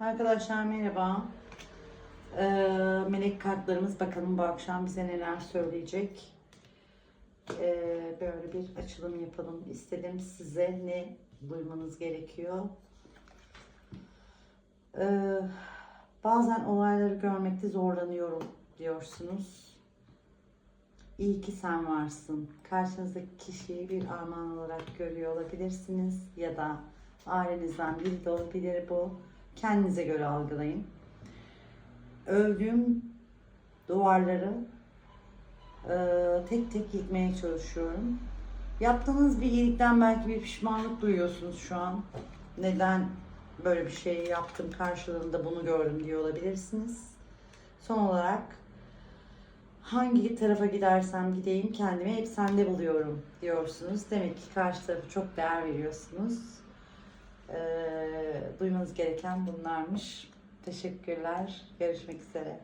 Arkadaşlar merhaba. Ee, melek kartlarımız bakalım bu akşam bize neler söyleyecek. Ee, böyle bir açılım yapalım istedim. Size ne duymanız gerekiyor? Ee, bazen olayları görmekte zorlanıyorum diyorsunuz. İyi ki sen varsın. Karşınızdaki kişiyi bir armağan olarak görüyor olabilirsiniz ya da ailenizden biri de olabilir bu. Kendinize göre algılayın. Öldüğüm duvarları eee, tek tek yıkmaya çalışıyorum. Yaptığınız bir iyilikten belki bir pişmanlık duyuyorsunuz şu an. Neden böyle bir şey yaptım karşılığında bunu gördüm diye olabilirsiniz. Son olarak hangi tarafa gidersem gideyim kendimi hep sende buluyorum diyorsunuz. Demek ki karşı tarafı çok değer veriyorsunuz. Ee, duymanız gereken bunlarmış. Teşekkürler. Görüşmek üzere.